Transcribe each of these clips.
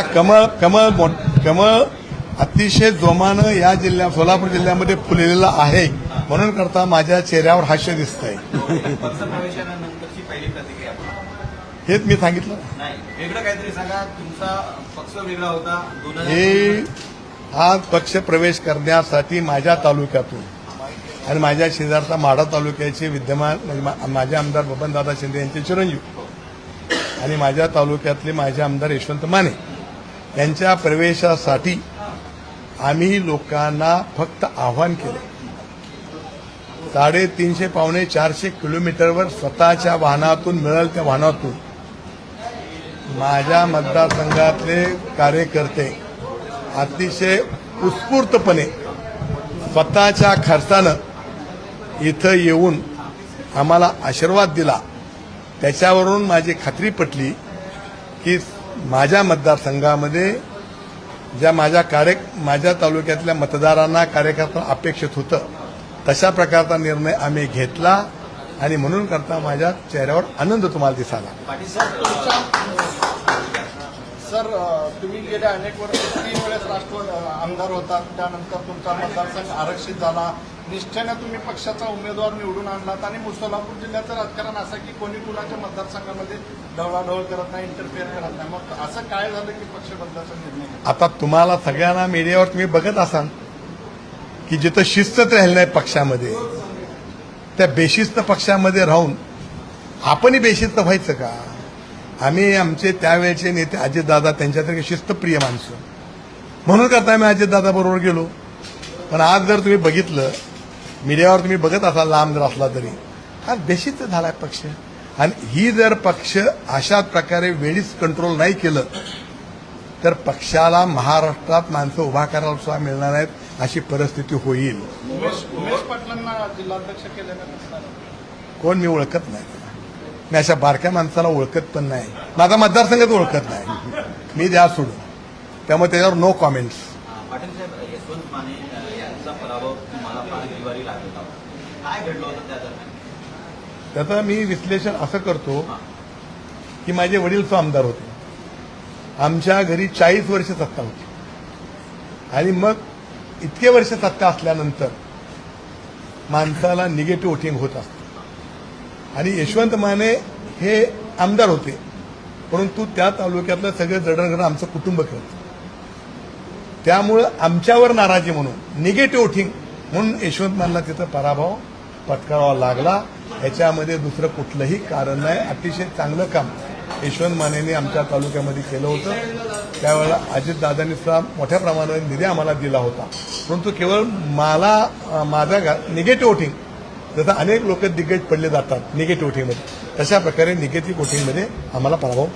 कमळ कमळ कमळ अतिशय जोमानं या जिल्ह्या सोलापूर जिल्ह्यामध्ये फुललेलं आहे. म्हणून करता माझ्या चेहऱ्यावर हास्य पहिली प्रतिक्रिया हेच मी सांगितलं? नाही. वेगळं काहीतरी सांगा. तुमचा पक्ष वेगळा होता. दोन हजार हे हा पक्ष प्रवेश करण्यासाठी माझ्या तालुक्यातून आणि माझ्या शेजारचा माढा तालुक्याचे विद्यमान म्हणजे माझे आमदार बबनदादा शिंदे यांचे चिरंजीव आणि माझ्या तालुक्यातले माझे आमदार यशवंत माने. यांच्या प्रवेशासाठी आम्ही लोकांना फक्त आव्हान केले. साडेतीनशे पावणे चारशे किलोमीटरवर स्वतःच्या वाहनातून मिळेल त्या वाहनातून माझ्या मतदारसंघातले कार्यकर्ते अतिशय उत्स्फूर्तपणे स्वतःच्या खर्चानं इथं येऊन आम्हाला आशीर्वाद दिला. त्याच्यावरून माझी खात्री पटली की माझ्या मतदारसंघामध्ये ज्या माझ्या कार्य माझ्या तालुक्यातल्या मतदारांना कार्यकर्ता अपेक्षित होतं तशा प्रकारचा निर्णय आम्ही घेतला आणि म्हणून करता माझ्या चेहऱ्यावर आनंद तुम्हाला दिसाला सर तुम्ही गेल्या अनेक वर्ष तीन वेळेस राष्ट्रवाद आमदार होतात त्यानंतर तुमचा मतदारसंघ आरक्षित झाला. निष्ठेने तुम्ही पक्षाचा उमेदवार निवडून आणलात आणि सोलापूर जिल्ह्याचं राजकारण असं की कोणी कुणाच्या मतदारसंघामध्ये ढवळाढवळ करत नाही इंटरफेअर करत नाही. मग असं काय झालं की पक्ष बदलाचा निर्णय आता तुम्हाला सगळ्यांना मीडियावर तुम्ही बघत असाल की जिथं शिस्तच राहिलं नाही पक्षामध्ये त्या बेशिस्त पक्षामध्ये राहून आपणही बेशिस्त व्हायचं का? आम्ही आमचे त्यावेळेचे नेते अजितदादा त्यांच्यासारखे शिस्तप्रिय माणसं. म्हणून करता आम्ही अजितदादा बरोबर गेलो? पण आज जर तुम्ही बघितलं मीडियावर तुम्ही बघत असाल लांब जर असला तरी हा बेशिस्त झालाय पक्ष. आणि ही जर पक्ष अशा प्रकारे वेळीच कंट्रोल नाही केलं तर पक्षाला महाराष्ट्रात माणसं उभा करायला सुद्धा मिळणार नाहीत अशी परिस्थिती होईल. उमेश उमेश पाटलांना जिल्हाध्यक्ष केल्यानंतर कोण मी ओळखत नाही. मी अशा बारक्या माणसाला ओळखत पण नाही. माझा मतदारसंघात ओळखत नाही. मी द्या सोडून. त्यामुळे त्याच्यावर नो कॉमेंट्स त्याचं मी विश्लेषण असं करतो की माझे वडील तो आमदार होते. आमच्या घरी चाळीस वर्ष सत्ता होती. आणि मग इतके वर्ष सत्ता असल्यानंतर माणसाला निगेटिव्ह वोटिंग होत असतं. आणि यशवंत माने हे आमदार होते. परंतु त्या तालुक्यातलं सगळं जडणघडण आमचं कुटुंब करतं त्यामुळं आमच्यावर नाराजी म्हणून निगेटिव्ह थिंग म्हणून यशवंत मानला तिथं पराभव पत्करावा लागला. याच्यामध्ये दुसरं कुठलंही कारण नाही. अतिशय चांगलं काम यशवंत मानेने आमच्या तालुक्यामध्ये केलं होतं. त्यावेळेला अजितदादांनी सुद्धा मोठ्या प्रमाणात निधी आम्हाला दिला होता. परंतु केवळ मला माझा निगेटिव्ह थिंग जसं अनेक लोक दिग्गज पडले जातात निगेटिव्ह वोटिंगमध्ये तशा प्रकारे निगेटिव्ह वोटिंगमध्ये आम्हाला पराभव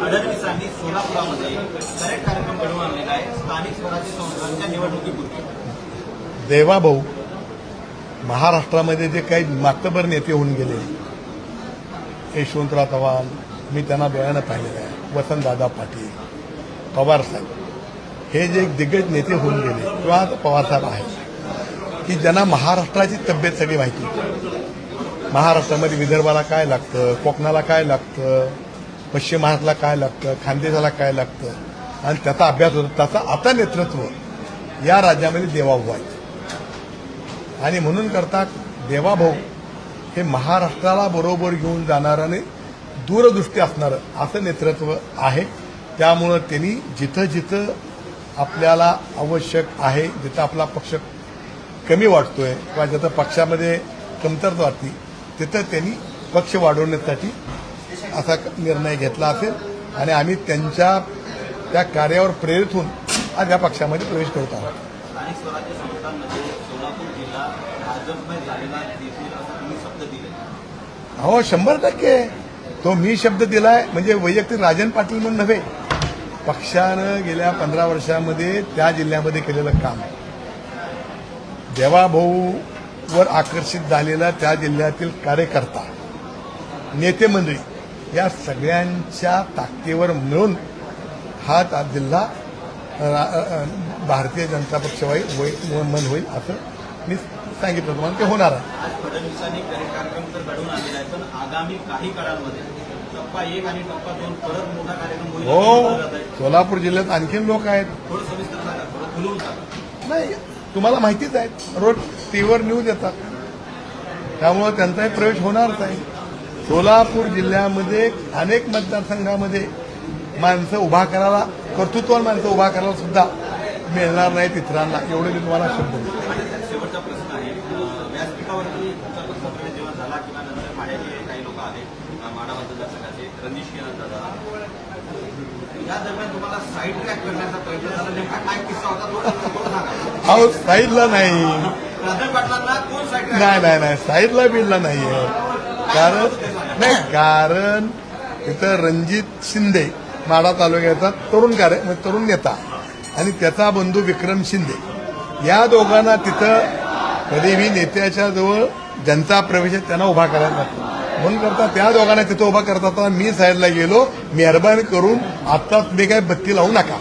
फडणवीसांनी सोलापुरामध्ये करेक्ट कार्यक्रम घडवून आणलेला आहे. स्थानिक स्वराज्य संस्थांच्या निवडणुकीपूर्वी. देवाभाऊ महाराष्ट्रामध्ये जे काही मातबर नेते होऊन गेले यशवंतराव चव्हाण मी त्यांना डोळ्यानं पाहिलेलं आहे. वसंतदादा पाटील पवारसाहेब हे जे दिग्गज नेते होऊन गेले किंवा आता पवारसाहेब आहेत की ज्यांना महाराष्ट्राची तब्येत सगळी माहिती होती. महाराष्ट्रामध्ये विदर्भाला काय लागतं कोकणाला काय लागतं पश्चिम महाराष्ट्राला काय लागतं खानदेशाला काय लागतं आणि त्याचा अभ्यास होता त्याचा आता नेतृत्व या राज्यामध्ये देवाभाऊ आहे. आणि म्हणून करता देवाभाऊ हे महाराष्ट्राला बरोबर घेऊन जाणारं आणि दूरदृष्टी असणारं असं नेतृत्व आहे. त्यामुळं त्यांनी जिथं जिथं आपल्याला आवश्यक आहे जिथं आपला पक्ष कमी वाटतोय किंवा जिथं पक्षामध्ये कमतरता वाटते तिथं त्यांनी पक्ष वाढवण्यासाठी असा निर्णय घेतला असेल. आणि आम्ही त्यांच्या त्या कार्यावर प्रेरित होऊन आज या पक्षामध्ये प्रवेश करत आहोत. स्थानिक दिले. हो शंभर टक्के. तो मी शब्द दिलाय म्हणजे वैयक्तिक राजन पाटील म्हणून नव्हे. पक्षानं गेल्या पंधरा वर्षामध्ये त्या जिल्ह्यामध्ये केलेलं काम. देवाभाऊवर आकर्षित झालेला त्या जिल्ह्यातील कार्यकर्ता नेते मंडळी या सगळ्यांच्या ताकदीवर मिळून हा ता- जिल्हा भारतीय जनता पक्ष होईल- मन होईल असं मी सांगितलं तुम्हाला ते होणार आहे. फडणवीसांनी काही कार्यक्रम तर घडवून आणलेला आहे पण आगामी काही काळांमध्ये टप्पा एक आणि टप्पा दोन परत मोठा कार्यक्रम होईल हो. सोलापूर जिल्ह्यात आणखीन लोक आहेत. थोडं सविस्तर सांगा थोडं खुलवून सांगा. नाही तुम्हाला माहितीच आहे रोज टीव्हीवर न्यूज येतात. त्यामुळं त्यांचाही प्रवेश होणारच आहे. सोलापूर जिल्ह्यामध्ये अनेक मतदारसंघामध्ये माणसं उभा करायला कर्तृत्वान माणसं उभा करायला सुद्धा मिळणार नाहीत इतरांना. एवढे मी तुम्हाला शब्द देतो. या दरम्यान तुम्हाला साईड ट्रॅक करण्याचा प्रयत्न झाला नेमका काय किस्सा होता तो थोडं सांगा. अहो साईडला नाही. राजन पाटलांना कोण साईड ट्रॅक नाही नाही नाही. साईडला बिलला नाहीये. कारण नाही कारण इथं रणजित शिंदे माडा तालुक्याचा तरुण कार्य म्हणजे तरुण नेता आणि त्याचा बंधू विक्रम शिंदे. या दोघांना तिथं कधीही नेत्याच्या जवळ जनता प्रवेशात त्यांना उभा करायला लागतो. म्हणून करता त्या दोघांना तिथं उभा करता मी साईडला गेलो. मेहरबानी करून आत्ताच मी काय बत्ती लावू नका.